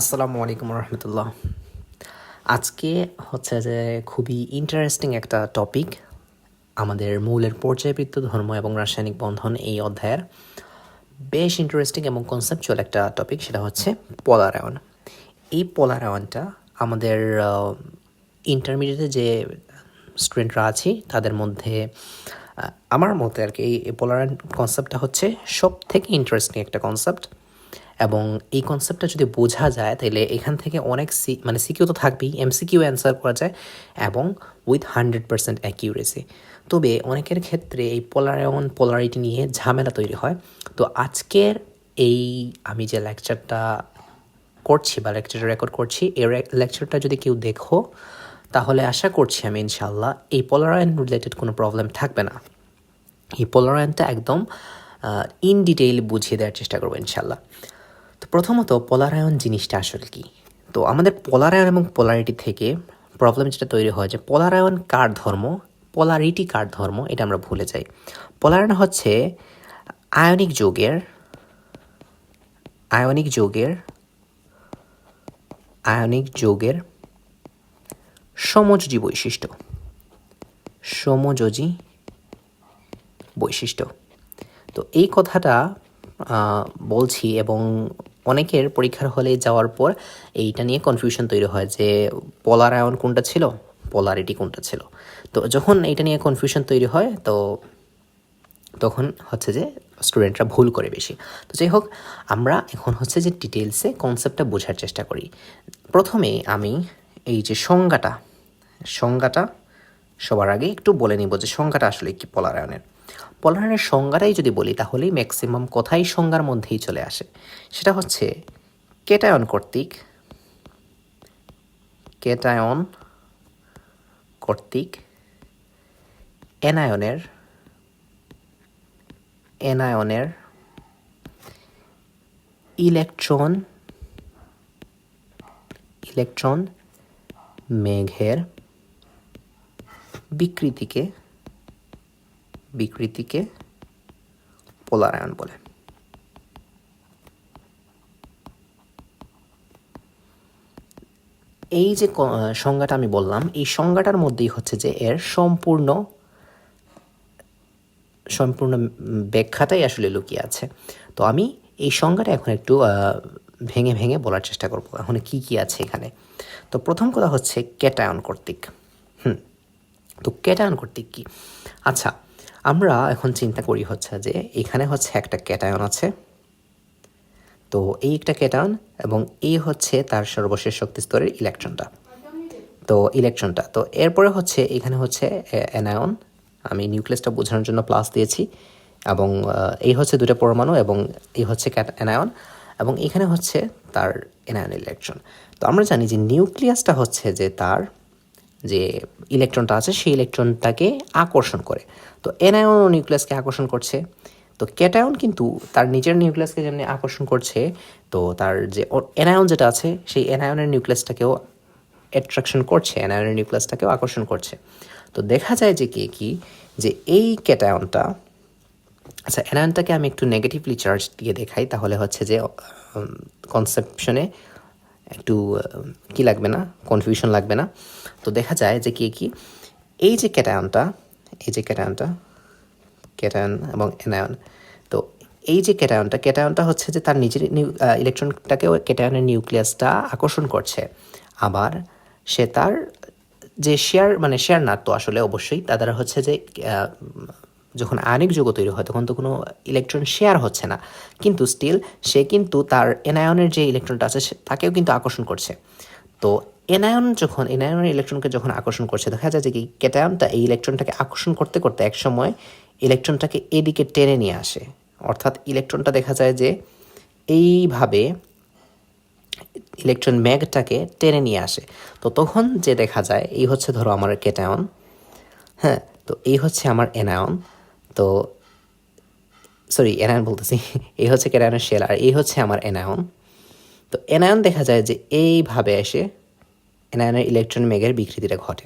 আসসালামু আলাইকুম রহমতুল্লাহ। আজকে হচ্ছে যে খুবই ইন্টারেস্টিং একটা টপিক আমাদের মূলের পর্যায়বৃত্ত ধর্ম এবং রাসায়নিক বন্ধন এই অধ্যায়ের। বেশ ইন্টারেস্টিং এবং কনসেপচুয়াল একটা টপিক সেটা হচ্ছে পলারায়ন এই পলারায়নটা আমাদের ইন্টারমিডিয়েটে যে স্টুডেন্টরা আছি, তাদের মধ্যে আমার মতে আর কি এই পোলারায়ন কনসেপ্টটা হচ্ছে সব থেকে ইন্টারেস্টিং একটা কনসেপ্ট এবং এই কনসেপ্টটা যদি বোঝা যায়, তাহলে এখান থেকে অনেক সি মানে সিকিউ তো থাকবেই এমসিকিউ অ্যান্সার করা যায় এবং উইথ হান্ড্রেড পার্সেন্ট অ্যাকিউরেসি তবে অনেকের ক্ষেত্রে এই পোলারায়ন পোলারিটি নিয়ে ঝামেলা তৈরি হয়। তো আজকের এই, আমি যে লেকচারটা করছি বা লেকচারটা রেকর্ড করছি, এই লেকচারটা যদি কেউ দেখো, তাহলে আশা করছি আমি ইনশাল্লাহ এই পোলারায়ন রিলেটেড কোনো প্রবলেম থাকবে না। এই পোলারায়নটা একদম ইন ডিটেইল বুঝিয়ে দেওয়ার চেষ্টা করব ইনশাল্লাহ প্রথমত পোলারায়ন জিনিসটা আসলে কি? তো আমাদের পোলারায়ন এবং পোলারিটি থেকে প্রবলেম যেটা তৈরি হয় যে পলারায়ন কার ধর্ম? পোলারিটি কার ধর্ম? এটা আমরা ভুলে যাই। পোলারায়ন হচ্ছে আয়নিক যৌগের আয়নিক যৌগের আয়নিক যৌগের সমযোজী বৈশিষ্ট্য। সমযোজী বৈশিষ্ট্য। তো এই কথাটা বলছি এবং অনেকের পরীক্ষার হলে যাওয়ার পর এইটা নিয়ে কনফিউশন তৈরি হয় যে পোলার আয়ন কোনটা ছিল? পোলারিটি কোনটা ছিল? তো যখন এইটা নিয়ে কনফিউশন তৈরি হয়, তো তখন হচ্ছে যে স্টুডেন্টরা ভুল করে বেশি। তো যাই হোক, আমরা এখন হচ্ছে যে ডিটেলসে কনসেপ্টটা বোঝার চেষ্টা করি। প্রথমে আমি এই যে সংজ্ঞাটা সংজ্ঞাটা সবার আগে একটু বলে নিব যে সংজ্ঞাটা আসলে কি পলারায়নের পলারায়নের সংজ্ঞাটাই যদি বলি, তাহলেই ম্যাক্সিমাম কথাই সংজ্ঞার মধ্যেই চলে আসে। সেটা হচ্ছে, কেটায়ন কর্তৃক কেটায়ন কর্তৃক এনায়নের এনায়নের ইলেকট্রন ইলেকট্রন মেঘের বিকৃতিকে বিকৃতিকে পোলারায়ন বলে। এই যে সংজ্ঞাটা আমি বললাম, এই সংজ্ঞাটার মধ্যেই হচ্ছে যে এর সম্পূর্ণ সম্পূর্ণ ব্যাখ্যাটাই আসলে লুকিয়ে আছে। তো আমি এই সংজ্ঞাটা এখন একটু ভেঙে ভেঙে বলার চেষ্টা করব, এখন কি কি আছে এখানে। তো প্রথম কথা হচ্ছে ক্যাটায়ন কর্তৃক। হুম, তো ক্যাটায়ন কর্তৃক কি? আচ্ছা আমরা এখন চিন্তা করি হচ্ছে যে এখানে হচ্ছে একটা ক্যাটায়ন আছে। তো এই একটা ক্যাটায়ন এবং এই হচ্ছে তার সর্বশেষ শক্তি স্তরের ইলেকট্রনটা। তো ইলেকট্রনটা, তো এরপরে হচ্ছে এখানে হচ্ছে অ্যানায়ন। আমি নিউক্লিয়াসটা বোঝানোর জন্য প্লাস দিয়েছি এবং এই হচ্ছে দুটো পরমাণু এবং এই হচ্ছে অ্যানায়ন এবং এখানে হচ্ছে তার অ্যানায়ন ইলেকট্রন। তো আমরা জানি যে নিউক্লিয়াসটা হচ্ছে যে তার যে ইলেকট্রনটা আছে, সেই ইলেকট্রনটাকে আকর্ষণ করে। তো এনায়ন ও নিউক্লিয়াসকে আকর্ষণ করছে। তো ক্যাটায়ন কিন্তু তার নিজের নিউক্লিয়াসকে যেমনি আকর্ষণ করছে, তো তার যে এনায়ন যেটা আছে, সেই এনায়নের নিউক্লিয়াসটাকেও অ্যাট্রাকশন করছে অ্যানায়নের নিউক্লিয়াসটাকেও আকর্ষণ করছে। তো দেখা যায় যে কে, কি, যে এই ক্যাটায়নটা আচ্ছা অ্যানায়নটাকে আমি একটু নেগেটিভলি চার্জ দিয়ে দেখাই, তাহলে হচ্ছে যে কনসেপশনে একটু কি লাগবে না কনফিউশন লাগবে না। তো দেখা যায় যে কি কি? এই যে ক্যাটায়নটা, এই যে ক্যাটায়নটা, ক্যাটায়ন এবং অ্যানায়ন, তো এই যে ক্যাটায়নটা ক্যাটায়নটা হচ্ছে যে তার নিজের ইলেকট্রনটাকেও ক্যাটায়নের নিউক্লিয়াসটা আকর্ষণ করছে। আবার সে তার যে শেয়ার মানে শেয়ার না তো আসলে অবশ্যই তাদের হচ্ছে যে যখন আয়নিক যৌগ তৈরি হয়, তখন তো কোনো ইলেকট্রন শেয়ার হচ্ছে না। কিন্তু স্টিল সে কিন্তু তার এনায়নের যে ইলেকট্রনটা আছে তাকেও কিন্তু আকর্ষণ করছে। তো এনায়ন যখন, এনায়নের ইলেকট্রনকে যখন আকর্ষণ করছে, দেখা যায় যে কি, ক্যাটায়নটা এই ইলেকট্রনটাকে আকর্ষণ করতে করতে এক সময় ইলেকট্রনটাকে এদিকে টেনে নিয়ে আসে। অর্থাৎ ইলেকট্রনটা দেখা যায় যে এইভাবে ইলেকট্রন ম্যাগটাকে টেনে নিয়ে আসে। তো তখন যে দেখা যায়, এই হচ্ছে ধরো আমার ক্যাটায়ন হ্যাঁ তো এই হচ্ছে আমার এনায়ন, তো সরি, এনায়ন বলতেছি, এই হচ্ছে ক্যাটায়নের শেল আর এই হচ্ছে আমার এনায়ন। তো এনায়ন দেখা যায় যে এইভাবে এসে এনায়নের ইলেকট্রন মেঘের বিকৃতিটা ঘটে।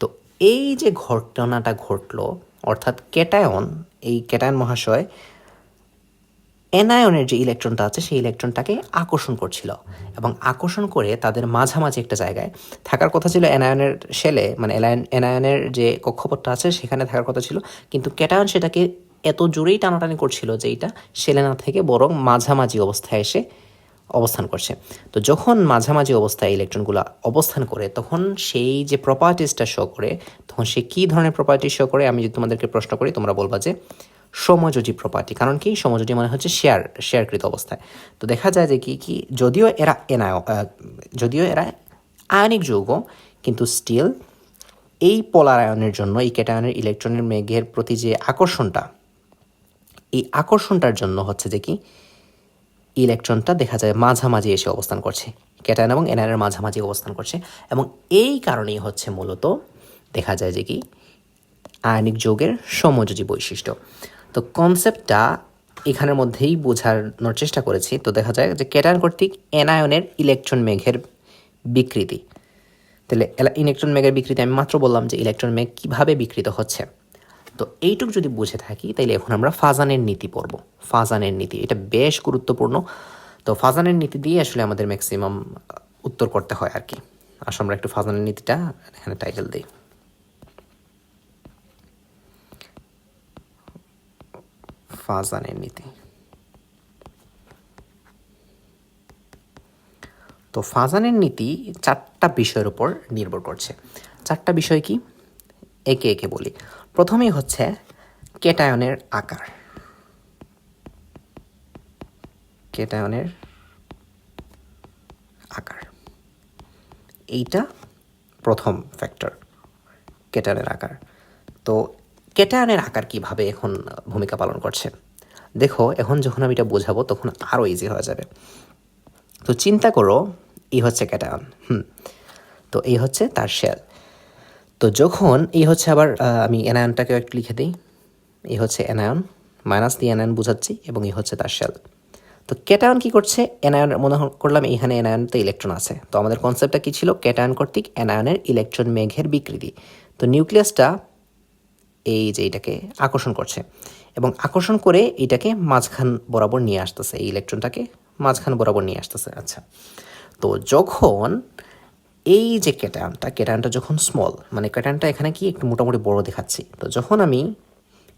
তো এই যে ঘটনাটা ঘটলো, অর্থাৎ ক্যাটায়ন, এই ক্যাটায়ন মহাশয় অ্যানায়নের যে ইলেকট্রনটা আছে, সেই ইলেকট্রনটাকে আকর্ষণ করছিল এবং আকর্ষণ করে তাদের মাঝামাঝি একটা জায়গায় থাকার কথা ছিল অ্যানায়নের শেলে মানে অ্যানায়নের যে কক্ষপথটা আছে, সেখানে থাকার কথা ছিল। কিন্তু ক্যাটায়ন সেটাকে এত জোরেই টানাটানি করছিল যে এটা শেলে না থেকে বরং মাঝামাঝি অবস্থায় এসে অবস্থান করছে। তো যখন মাঝামাঝি অবস্থায় ইলেকট্রনগুলো অবস্থান করে, তখন সেই যে প্রপার্টিসটা শো করে, তখন সে কী ধরনের প্রপার্টি শো করে, আমি যদি তোমাদেরকে প্রশ্ন করি, তোমরা বলবা যে সমযোজী প্রপার্টি কারণ কি? সমযোজী মানে হচ্ছে শেয়ার শেয়ারকৃত অবস্থায়। তো দেখা যায় যে কি কি, যদিও এরা এনায় যদিও এরা আয়নিক যৌগ, কিন্তু স্টিল এই পোলার আয়নের জন্য, এই ক্যাটায়নের ইলেকট্রনের মেঘের প্রতি যে আকর্ষণটা, এই আকর্ষণটার জন্য হচ্ছে যে কি ইলেকট্রনটা দেখা যায় মাঝামাঝি এসে অবস্থান করছে। ক্যাটায়ন এবং এনআইনের মাঝামাঝি অবস্থান করছে এবং এই কারণেই হচ্ছে মূলত দেখা যায় যে কি আয়নিক যৌগের সমযোজী বৈশিষ্ট্য। তো কনসেপ্টটা এখানের মধ্যেই বোঝানোর চেষ্টা করেছি। তো দেখা যায় যে ক্যাটায়ন কর্তৃক এনায়নের ইলেকট্রন মেঘের বিকৃতি। তাহলে ইলেকট্রন মেঘের বিকৃতি আমি মাত্র বললাম যে ইলেকট্রন মেঘ কীভাবে বিকৃত হচ্ছে? তো এইটুক যদি বুঝে থাকি, তাইলে এখন আমরা ফাজানের নীতি পড়ব। ফাজানের নীতি, এটা বেশ গুরুত্বপূর্ণ। তো ফাজানের নীতি দিয়ে আসলে আমাদের ম্যাক্সিমাম উত্তর করতে হয় আর কি। আসলে আমরা একটু ফাজানের নীতিটা, এখানে টাইটেল দিই। ফাজানের নীতি। তো ফাজানের নীতি চারটা বিষয়ের উপর নির্ভর করছে। চারটা বিষয় কি? একে একে বলি। প্রথমেই হচ্ছে কেটায়নের আকার। কেটায়নের আকার। এইটা প্রথম ফ্যাক্টর কেটায়নের আকার। তো কেটায়নের আকার কীভাবে এখন ভূমিকা পালন করছে? দেখো, এখন যখন আমি এটা বোঝাবো, তখন আরও ইজি হয়ে যাবে। তো চিন্তা করো, এই হচ্ছে ক্যাটায়ন হুম? তো এই হচ্ছে তার শেল তো যখন এই হচ্ছে আবার আমি অ্যানায়নটাকেও একটু লিখে দিই। এই হচ্ছে অ্যানায়ন মাইনাস দিয়ে অ্যানায়ন বোঝাচ্ছি এবং এই হচ্ছে তার শেল তো ক্যাটায়ন কি করছে? অ্যানায়ন মনে করলাম এখানে অ্যানায়নতে ইলেকট্রন আছে। তো আমাদের কনসেপ্টটা কী ছিল? ক্যাটায়ন কর্তৃক অ্যানায়নের ইলেকট্রন মেঘের বিকৃতি। তো নিউক্লিয়াসটা এই যে এটাকে আকর্ষণ করছে এবং আকর্ষণ করে এটাকে মাঝখান বরাবর নিয়ে আসতেছে। এই ইলেকট্রনটাকে মাঝখান বরাবর নিয়ে আসতেছে। আচ্ছা। তো যখন এই যে ক্যাটায়নটা ক্যাটায়নটা যখন স্মল মানে ক্যাটায়নটা এখানে কি একটু মোটামুটি বড় দেখাচ্ছি। তো যখন আমি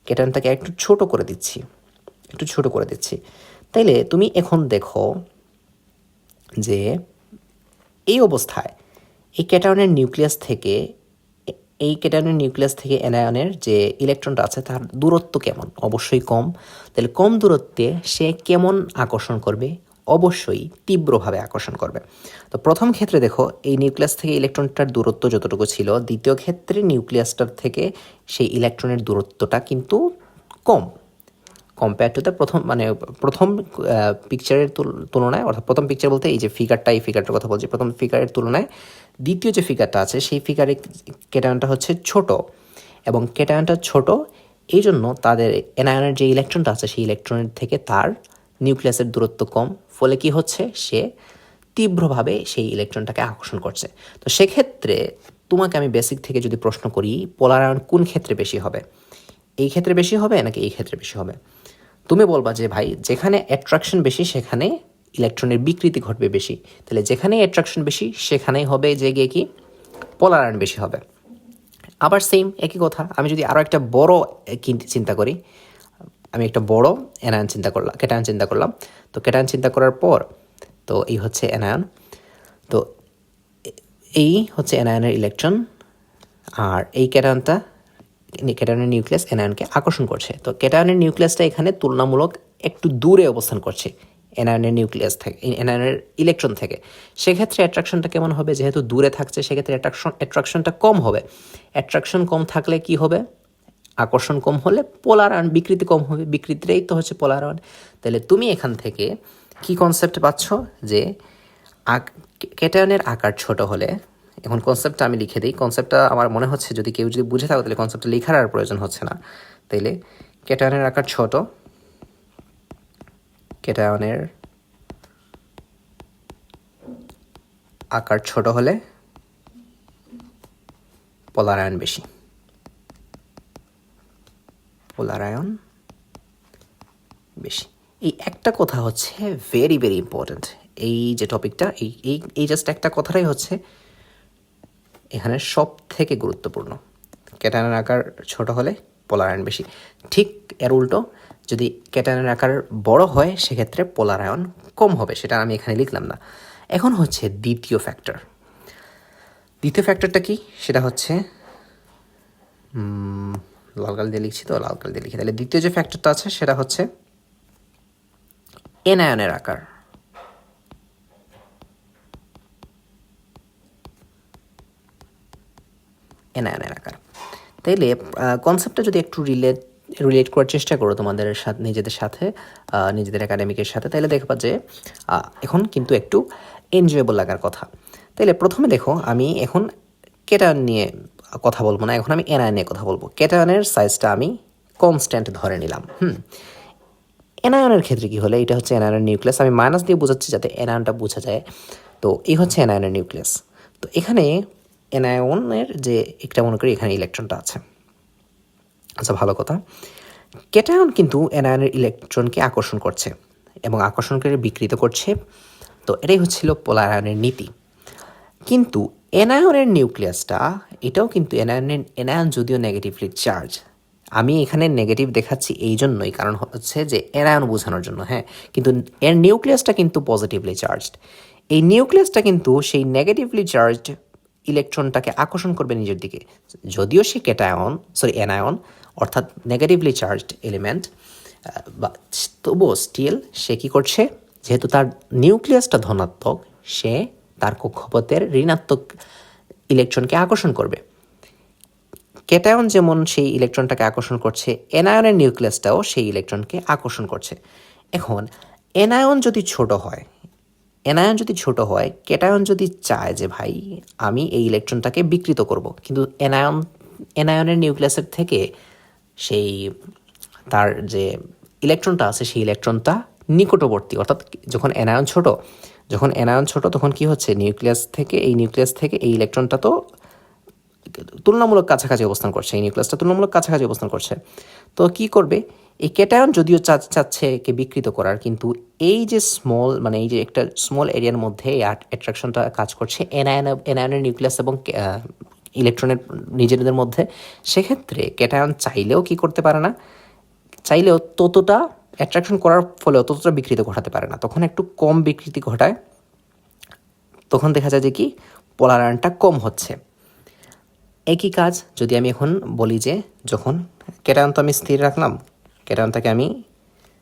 ক্যাটায়নটাকে একটু ছোট করে দিচ্ছি, একটু ছোট করে দিচ্ছি, তাইলে তুমি এখন দেখো যে এই অবস্থায় এই ক্যাটায়নের নিউক্লিয়াস থেকে, এই ক্যাটায়নের নিউক্লিয়াস থেকে অ্যানায়নের যে ইলেকট্রনটা আছে তার দূরত্ব কেমন? অবশ্যই কম। তাহলে কম দূরত্বে সে কেমন আকর্ষণ করবে? অবশ্যই তীব্রভাবে আকর্ষণ করবে। তো প্রথম ক্ষেত্রে দেখো, এই নিউক্লিয়াস থেকে ইলেকট্রনটার দূরত্ব যতটুকু ছিল, দ্বিতীয় ক্ষেত্রে নিউক্লিয়াসটার থেকে সেই ইলেকট্রনের দূরত্বটা কিন্তু কম। কম্পেয়ার টু দ্য প্রথম মানে প্রথম পিকচারের তুলনায়, অর্থাৎ প্রথম পিকচার বলতে এই যে ফিগারটা এই ফিগারটার কথা বলছি, প্রথম ফিগারের তুলনায় দ্বিতীয় যে ফিগারটা আছে, সেই ফিগারে কেটায়নটা হচ্ছে ছোট। এবং কেটায়নটা ছোট এই জন্য তাদের এনায়নের যে ইলেকট্রনটা আছে, সেই ইলেকট্রনের থেকে তার নিউক্লিয়াসের দূরত্ব কম, ফলে কি হচ্ছে? সে তীব্রভাবে সেই ইলেকট্রনটাকে আকর্ষণ করছে। তো সেক্ষেত্রে তোমাকে আমি বেসিক থেকে যদি প্রশ্ন করি পোলারায়ন কোন ক্ষেত্রে বেশি হবে? এই ক্ষেত্রে বেশি হবে নাকি এই ক্ষেত্রে বেশি হবে? তুমি বলবা যে ভাই, যেখানে অ্যাট্রাকশন বেশি, সেখানে ইলেকট্রনের বিকৃতি ঘটবে বেশি। তাহলে যেখানে অ্যাট্রাকশন বেশি, সেখানেই হবে যে গিয়ে কি? পোলারায়ন বেশি হবে। আবার সেম একই কথা, আমি যদি আরও একটা বড় চিন্তা করি আমি একটা বড় অ্যানায়ন চিন্তা করলাম ক্যাটায়ন চিন্তা করলাম। তো ক্যাটায়ন চিন্তা করার পর, তো এই হচ্ছে অ্যানায়ন তো এই হচ্ছে অ্যানায়নের ইলেকট্রন আর এই ক্যাটায়নটা ক্যাটায়নের নিউক্লিয়াস অ্যানায়নকে আকর্ষণ করছে। তো ক্যাটায়নের নিউক্লিয়াসটা এখানে তুলনামূলক একটু দূরে অবস্থান করছে এনআয়নের নিউক্লিয়াস থেকে এনআয়নের ইলেকট্রন থেকে। সেক্ষেত্রে অ্যাট্রাকশনটা কেমন হবে? যেহেতু দূরে থাকছে, সেক্ষেত্রে অ্যাট্রাকশন অ্যাট্রাকশনটা কম হবে। অ্যাট্রাকশন কম থাকলে কি হবে? আকর্ষণ কম হলে পোলার আয়ন বিকৃতি কম হবে বিকৃতিটাই তো হচ্ছে পোলারায়ন তাহলে তুমি এখান থেকে কি কনসেপ্ট পাচ্ছ? যে ক্যাটায়নের আকার ছোট হলে, এখন কনসেপ্টটা আমি লিখে দিই। কনসেপ্টটা আমার মনে হচ্ছে যদি কেউ যদি বুঝে থাকো, তাহলে কনসেপ্টটা লেখার আর প্রয়োজন হচ্ছে না। তাইলে ক্যাটায়নের আকার ছোট ক্যাটায়নের আকার ছোট হলে পোলারায়ন বেশি। পোলারায়ন বেশি, এই একটা কথা হচ্ছে ভেরি ভেরি ইম্পর্ট্যান্ট এই যে টপিকটা এই এই এই জাস্ট একটা কথাটাই হচ্ছে এখানে সব থেকে গুরুত্বপূর্ণ। ক্যাটায়নের আকার ছোট হলে পোলারায়ন বেশি। ঠিক এর উল্টো, যদি ক্যাটায়নের আকার বড় হয়, সেক্ষেত্রে পোলারায়ন কম হবে, সেটা আমি এখানে লিখলাম না। এখন হচ্ছে দ্বিতীয় ফ্যাক্টর দ্বিতীয় ফ্যাক্টরটা কি? সেটা হচ্ছে লাল কাল দিয়ে লিখছি তো, লাল কাল দিয়ে লিখি। তাহলে দ্বিতীয় যে ফ্যাক্টরটা আছে, সেটা হচ্ছে এনায়নের আকার। এনায়নের আকার। তাইলে কনসেপ্টটা যদি একটু রিলেট রিলেট করার চেষ্টা করো তোমাদের সাথে, নিজেদের সাথে নিজেদের একাডেমিকের সাথে তাহলে দেখবা যে এখন কিন্তু একটু এনজয়েবল লাগার কথা। তাইলে প্রথমে দেখো, আমি এখন কেটায়ন নিয়ে কথা বলব না, এখন আমি এনআই নিয়ে কথা বলব। কেটায়নের সাইজটা আমি কনস্ট্যান্ট ধরে নিলাম, হুম? এনায়নের ক্ষেত্রে কি হলে? এটা হচ্ছে এনায়নের নিউক্লিয়াস আমি মাইনাস দিয়ে বোঝাচ্ছি যাতে এনায়নটা বোঝা যায়। তো এই হচ্ছে এনায়নের নিউক্লিয়াস তো এখানে এনায়নের যে একটা, মনে করি এখানে ইলেকট্রনটা আছে। আচ্ছা ভালো কথা। ক্যাটায়ন কিন্তু এনায়নের ইলেকট্রনকে আকর্ষণ করছে এবং আকর্ষণ করে বিকৃত করছে। তো এটাই হচ্ছিল পোলার আয়নের নীতি। কিন্তু এনায়নের নিউক্লিয়াসটা এটাও কিন্তু এনায়নের এনায়ন যদিও নেগেটিভলি চার্জ আমি এখানে নেগেটিভ দেখাচ্ছি এই জন্যই, কারণ হচ্ছে যে এনায়ন বোঝানোর জন্য হ্যাঁ? কিন্তু এর নিউক্লিয়াসটা কিন্তু পজিটিভলি চার্জড এই নিউক্লিয়াসটা কিন্তু সেই নেগেটিভলি চার্জড ইলেকট্রনটাকে আকর্ষণ করবে নিজের দিকে। যদিও সে কেটায়ন সরি এনায়ন, অর্থাৎ নেগেটিভলি চার্জড এলিমেন্ট বা তবুও স্টিল সে কী করছে? যেহেতু তার নিউক্লিয়াসটা ধনাত্মক, সে তার কক্ষপথের ঋণাত্মক ইলেকট্রনকে আকর্ষণ করবে। কেটায়ন যেমন সেই ইলেকট্রনটাকে আকর্ষণ করছে, এনায়নের নিউক্লিয়াসটাও সেই ইলেকট্রনকে আকর্ষণ করছে। এখন, এনায়ন যদি ছোট হয়, এনায়ন যদি ছোট হয়, কেটায়ন যদি চায় যে, ভাই, আমি এই ইলেকট্রনটাকে বিকৃত করব। কিন্তু এনায়ন, এনায়নের নিউক্লিয়াসের থেকে সেই, তার যে ইলেকট্রনটা আছে, সেই ইলেকট্রনটা নিকটবর্তী। অর্থাৎ যখন এনায়ন ছোট যখন অ্যানায়ন ছোট, তখন কি হচ্ছে? নিউক্লিয়াস থেকে, এই নিউক্লিয়াস থেকে এই ইলেকট্রনটা তো তুলনামূলক কাছাকাছি অবস্থান করছে, এই নিউক্লিয়াসটা তুলনামূলক কাছাকাছি অবস্থান করছে। তো কি করবে? এই ক্যাটায়ন যদিও চাচ্ছে একে বিকৃত করার, কিন্তু এই যে স্মল মানে এই যে একটা স্মল এরিয়ার মধ্যে এই অ্যাট্রাকশনটা কাজ করছে এনায়ন, এনায়নের নিউক্লিয়াস এবং ইলেকট্রনের, নিজেদের মধ্যে, সেক্ষেত্রে ক্যাটায়ন চাইলেও কি করতে পারে না? চাইলেও ততটা অ্যাট্রাকশন করার ফলে অতটা বিকৃত ঘটাতে পারে না। তখন একটু কম বিকৃতি ঘটায়, তখন দেখা যায় যে কি পোলারায়নটা কম হচ্ছে। একই কাজ যদি আমি এখন বলি যে, যখন ক্যাটায়ন তো আমি স্থির রাখলাম ক্যাটায়নটাকে আমি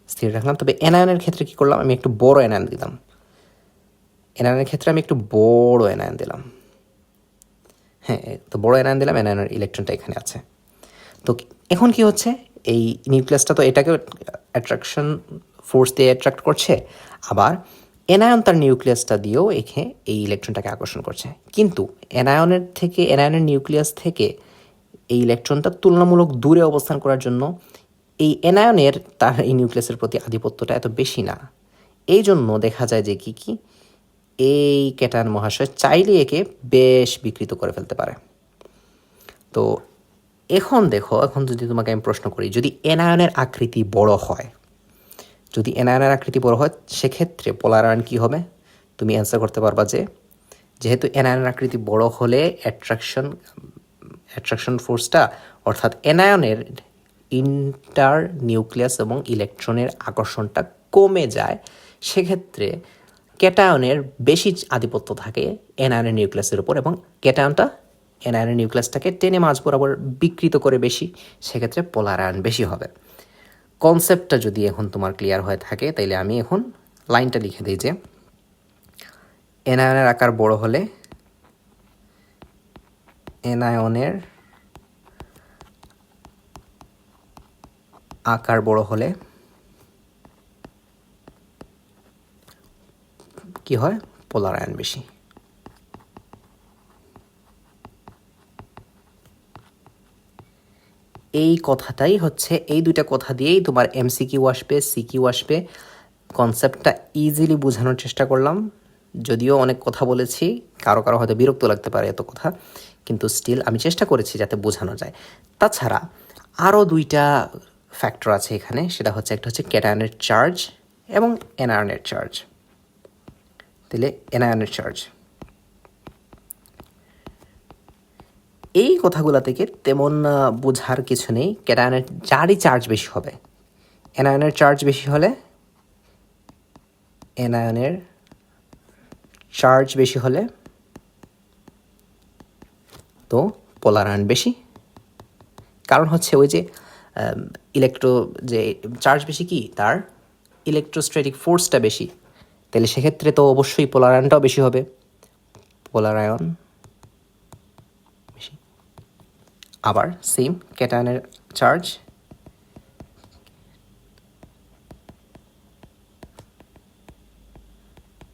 স্থির রাখলাম, তবে এনায়নের ক্ষেত্রে কি করলাম, আমি একটু বড় এনায়ন দিলাম। এনায়নের ক্ষেত্রে আমি একটু বড় এনায়ন দিলাম। হ্যাঁ তো বড় এনায়ন দিলাম এনায়নের ইলেকট্রনটা এখানে আছে। তো এখন কি হচ্ছে? এই নিউক্লিয়াসটা তো এটাকে অ্যাট্রাকশন ফোর্স দিয়ে অ্যাট্রাক্ট করছে। আবার এনায়ন তার নিউক্লিয়াসটা দিয়েও এখে এই ইলেকট্রনটাকে আকর্ষণ করছে। কিন্তু এনায়নের থেকে এনায়নের নিউক্লিয়াস থেকে এই ইলেকট্রনটা তুলনামূলক দূরে অবস্থান করার জন্য এই এনায়নের তার এই নিউক্লিয়াসের প্রতি আধিপত্যটা এত বেশি না। এই জন্য দেখা যায় যে কি কি এই ক্যাটান মহাশয় চাইলে একে বেশ বিকৃত করে ফেলতে পারে। তো এখন দেখো, এখন যদি তোমাকে আমি প্রশ্ন করি, যদি এনায়নের আকৃতি বড় হয়, যদি এনায়নের আকৃতি বড় হয়, সেক্ষেত্রে পোলারায়ন কী হবে? তুমি অ্যান্সার করতে পারবা যে, যেহেতু এনায়নের আকৃতি বড় হলে অ্যাট্রাকশন অ্যাট্রাকশন ফোর্সটা অর্থাৎ এনায়নের ইন্টার নিউক্লিয়াস এবং ইলেকট্রনের আকর্ষণটা কমে যায়, সেক্ষেত্রে ক্যাটায়নের বেশি আধিপত্য থাকে এনায়নের নিউক্লিয়াসের উপর এবং ক্যাটায়নটা এনায়নের নিউক্লিয়াসটাকে টেনে মাঝ বরাবর বিকৃত করে বেশি, সেক্ষেত্রে পোলারায়ন বেশি হবে। কনসেপ্টটা যদি এখন তোমার ক্লিয়ার হয়ে থাকে, তাইলে আমি এখন লাইনটা লিখে দিই যে এনায়নের আকার বড় হলে এনায়নের আকার বড় হলে কি হয়? পোলারায়ন বেশি। এই কথাটাই হচ্ছে, এই দুইটা কথা দিয়েই তোমার এমসিকিউ আসবে সিকিউ আসবে। কনসেপ্টটা ইজিলি বোঝানোর চেষ্টা করলাম। যদিও অনেক কথা বলেছি, কারও কারও হয়তো বিরক্ত লাগতে পারে এত কথা, কিন্তু স্টিল আমি চেষ্টা করেছি যাতে বোঝানো যায়। তাছাড়া আরও দুইটা ফ্যাক্টর আছে এখানে, সেটা হচ্ছে, একটা হচ্ছে ক্যাটায়নের চার্জ এবং এনআয়নের চার্জ তাহলে এনআয়নের চার্জ এই কথাগুলো থেকে তেমন বোঝার কিছু নেই। ক্যাটায়নের যারই চার্জ বেশি হবে। এনআয়নের চার্জ বেশি হলে এনআয়নের চার্জ বেশি হলে তো পোলার আয়ন বেশি। কারণ হচ্ছে ওই যে ইলেকট্রো যে চার্জ বেশি কি? তার ইলেকট্রোস্ট্যাটিক ফোর্সটা বেশি। তাহলে সেক্ষেত্রে তো অবশ্যই পোলার আয়নটাও বেশি হবে। পোলার আয়ন বেশি আবার সেম ক্যাটায়নের চার্জ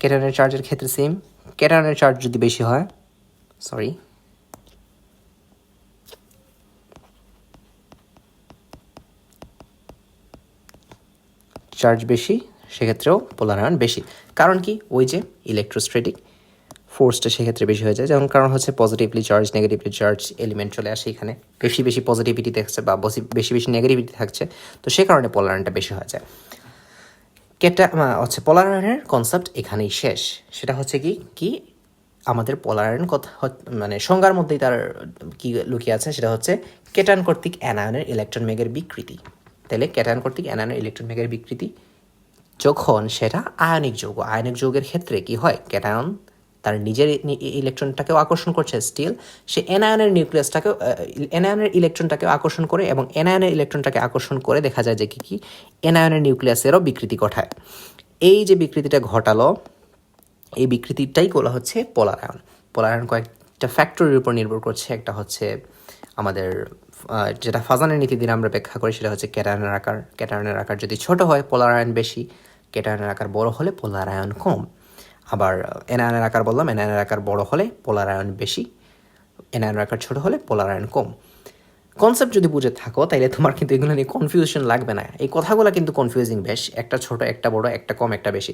ক্যাটায়নের চার্জের ক্ষেত্রে সেম ক্যাটায়নের চার্জ যদি বেশি হয় সরি চার্জ বেশি, সেক্ষেত্রেও পোলার আয়ন বেশি। কারণ কি? ওই যে ইলেকট্রোস্ট্রেটিক ফোর্সটা সেক্ষেত্রে বেশি হয়ে যায়। যেমন কারণ হচ্ছে positively charge negatively charge element চলে আসে এখানে। বেশি বেশি পজিটিভিটি থাকছে বা বেশি বেশি নেগেটিভিটি থাকছে। তো সে কারণে পোলার বেশি হয়ে যায়। কেটা হচ্ছে পোলারায়নের কনসেপ্ট এখানেই শেষ। সেটা হচ্ছে কি কি আমাদের পোলার কথা মানে সংজ্ঞার মধ্যেই তার, কি লুকিয়ে আছে, সেটা হচ্ছে কেটায়ন কর্তৃক অ্যানায়নের ইলেকট্রন মেঘের বিকৃতি। তাহলে ক্যাটায়ন কর্তৃক অ্যানায়নের ইলেকট্রন মেঘের বিকৃতি, যখন সেটা আয়নিক যৌগ, আয়নিক যৌগের ক্ষেত্রে কি হয় ক্যাটায়ন তার নিজের ইলেকট্রনটাকেও আকর্ষণ করছে স্টিল। সে এনায়নের নিউক্লিয়াসটাকেও এনায়নের ইলেকট্রনটাকেও আকর্ষণ করে এবং এনায়নের ইলেকট্রনটাকে আকর্ষণ করে দেখা যায় যে কি কি এনায়নের নিউক্লিয়াসেরও বিকৃতি ঘটায়। এই যে বিকৃতিটা ঘটালো, এই বিকৃতিটাই বলা হচ্ছে পোলার আয়ন পোলার আয়ন কয়েকটা ফ্যাক্টরির উপর নির্ভর করছে। একটা হচ্ছে আমাদের যেটা ফাজানের নীতি দিয়ে আমরা ব্যাখ্যা করি, সেটা হচ্ছে ক্যাটায়নের আকার। ক্যাটায়নের আকার যদি ছোট হয় পোলার আয়ন বেশি। ক্যাটায়নের আকার বড় হলে পোলার আয়ন কম। আবার এনআয়নের আকার বললাম এনআয়নের আকার বড় হলে পোলার আয়ন বেশি এনআয়নের আকার ছোট হলে পোলার আয়ন কম। কনসেপ্ট যদি বুঝে থাকো, তাইলে তোমার কিন্তু এগুলো নিয়ে কনফিউশন লাগবে না। এই কথাগুলো কিন্তু কনফিউজিং বেশ, একটা ছোট, একটা বড়, একটা কম, একটা বেশি।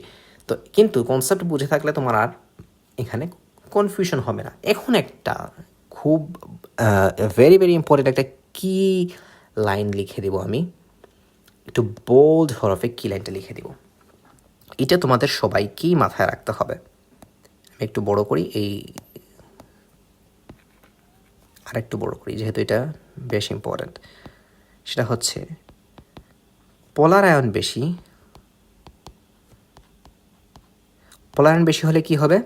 তো কিন্তু কনসেপ্ট বুঝে থাকলে তোমার আর এখানে কনফিউশন হবে না। এখন একটা খুব ভেরি ভেরি ইম্পর্টেন্ট একটা কি লাইন লিখে দেবো আমি। একটু বোল্ড হরফে কি লাইনটা লিখে দিব। এটা তোমাদের সবাইকেই মাথায় রাখতে হবে। আমি একটু বড় করি, এই আর একটু বড় করি, যেহেতু এটা বেশ ইম্পর্ট্যান্ট সেটা হচ্ছে পোলার আয়ন বেশি পোলার আয়ন বেশি হলে কি হবে?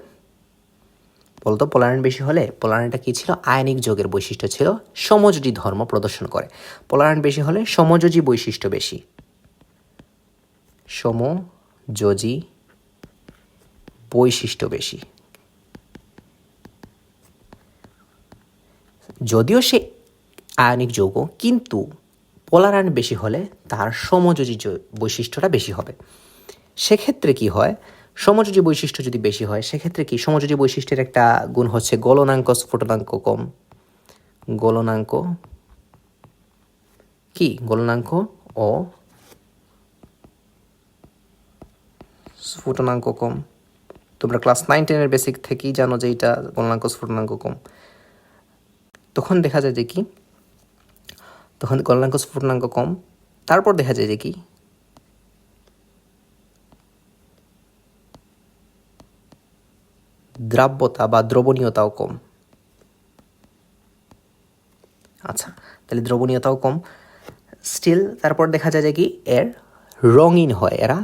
বলতো পোলার আয়ন বেশি হলে পোলার কি ছিল? আয়নিক যোগের বৈশিষ্ট্য ছিল, সমযোজী ধর্ম প্রদর্শন করে। পোলার আয়ন বেশি হলে সমযোজী বৈশিষ্ট্য বেশি। সমযোজী বৈশিষ্ট্য বেশি। যদিও সে আয়নিক যৌগ, কিন্তু পোলার আয়ন বেশি হলে তার সমযোজী বৈশিষ্ট্যটা বেশি হবে। সেক্ষেত্রে কি হয়? সমযোজী বৈশিষ্ট্য যদি বেশি হয়, সেক্ষেত্রে কি? সমযোজী বৈশিষ্ট্যের একটা গুণ হচ্ছে গলনাঙ্ক, স্ফুটনাঙ্ক কম। গলনাঙ্ক কি? গলনাঙ্ক ও স্ফুটনাঙ্ক কম তোমরা ক্লাস নাইন টেনের বেসিক থেকেই জানো যে এটা গলনাঙ্ক স্ফুটনাঙ্ক কম তখন দেখা যায় যে কি? তখন গলনাঙ্ক স্ফুটনাঙ্ক কম তারপর দেখা যায় যে কি? দ্রাব্যতা বা দ্রবণীয়তাও কম। আচ্ছা তাহলে দ্রবণীয়তাও কম। স্টিল তারপর দেখা যায় যে কি? এর রঙিন হয় এরা।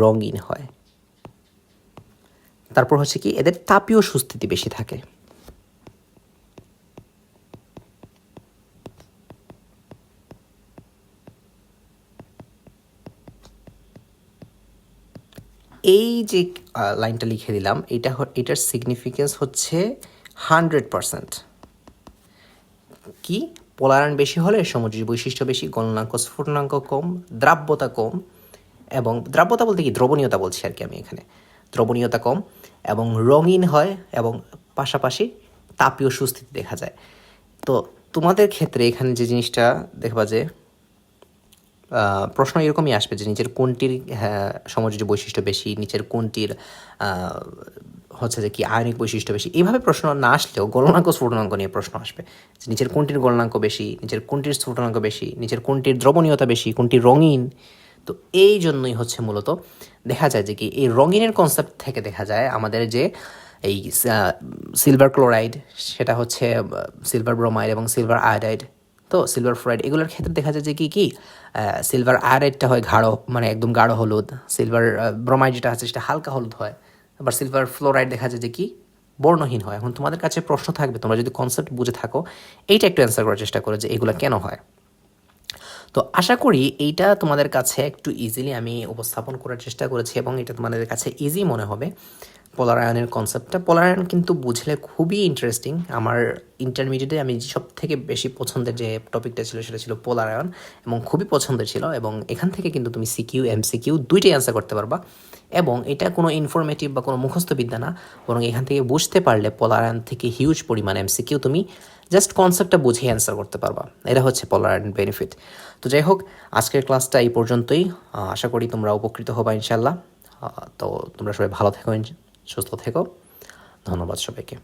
রঙিন হয়। তারপর হচ্ছে কি, এদের তাপীয় সুস্থিতি বেশি থাকে। এই যে লাইনটা লিখে দিলাম এটা এটার সিগনিফিকেন্স হচ্ছে হান্ড্রেড পারসেন্ট কি? পলায়ন বেশি হলে সমুদ্রের বৈশিষ্ট্য বেশি, গণনাঙ্ক, স্ফুটনাঙ্ক কম, দ্রাব্যতা কম এবং দ্রাব্যতা বলতে কি? দ্রবণীয়তা বলছি আর কি আমি এখানে। দ্রবণীয়তা কম এবং রঙিন হয় এবং পাশাপাশি তাপীয় সুস্থিতি দেখা যায়। তো তোমাদের ক্ষেত্রে এখানে যে জিনিসটা দেখবা যে প্রশ্ন এরকমই আসবে যে নিচের কোনটির হ্যাঁ, সমযোজী বৈশিষ্ট্য বেশি নিচের কোনটির হচ্ছে যে কি আয়নিক বৈশিষ্ট্য বেশি? এইভাবে প্রশ্ন না আসলেও গলনাঙ্ক স্ফুটনাঙ্ক নিয়ে প্রশ্ন আসবে। যে নিচের কোনটির গলনাঙ্ক বেশি নিচের কোনটির স্ফুটনাঙ্ক বেশি নিচের কোনটির দ্রবণীয়তা বেশি কোনটি রঙিন তো এই জন্যই হচ্ছে মূলত দেখা যায় যে কি এই রঙিনের কনসেপ্ট থেকে দেখা যায় আমাদের যে এই সিলভার ক্লোরাইড সেটা হচ্ছে সিলভার ব্রোমাইড এবং সিলভার আয়োডাইড তো সিলভার ফ্লোরাইড এগুলোর ক্ষেত্রে দেখা যায় যে কি কি সিলভার আয়োডাইডটা হয় গাঢ় মানে একদম গাঢ় হলুদ সিলভার ব্রোমাইড যেটা আছে সেটা হালকা হলুদ হয়, আবার সিলভার ফ্লোরাইড দেখা যায় যে কি, বর্ণহীন হয়। এখন তোমাদের কাছে প্রশ্ন থাকবে, তোমরা যদি কনসেপ্ট বুঝে থাকো, এইটা একটু অ্যান্সার করার চেষ্টা করো যে এগুলো কেন হয়। তো আশা করি এইটা তোমাদের কাছে একটু ইজিলি আমি উপস্থাপন করার চেষ্টা করেছি এবং এটা তোমাদের কাছে ইজি মনে হবে। পোলার আয়নের কনসেপ্টটা পোলার আয়ন কিন্তু বুঝলে খুবই ইন্টারেস্টিং আমার ইন্টারমিডিয়েটে আমি সব থেকে বেশি পছন্দের যে টপিকটা ছিল সেটা ছিল পোলার আয়ন এবং খুবই পছন্দের ছিল এবং এখান থেকে কিন্তু তুমি সিকিউ এমসিকিউ দুইটাই অ্যান্সার করতে পারবা এবং এটা কোনো ইনফরমেটিভ বা কোনো মুখস্থ বিদ্যা না। বরং এখান থেকে বুঝতে পারলে পোলার আয়ন থেকে হিউজ পরিমাণ এমসিকিউ তুমি জাস্ট কনসেপ্টটা বুঝিয়ে অ্যান্সার করতে পারবা। এটা হচ্ছে পলার অ্যান্ড বেনিফিট তো যাই হোক, আজকের ক্লাসটা এই পর্যন্তই। আশা করি তোমরা উপকৃত হবা ইনশাল্লাহ তো তোমরা সবাই ভালো থেকো সুস্থ থেকো। ধন্যবাদ সবাইকে।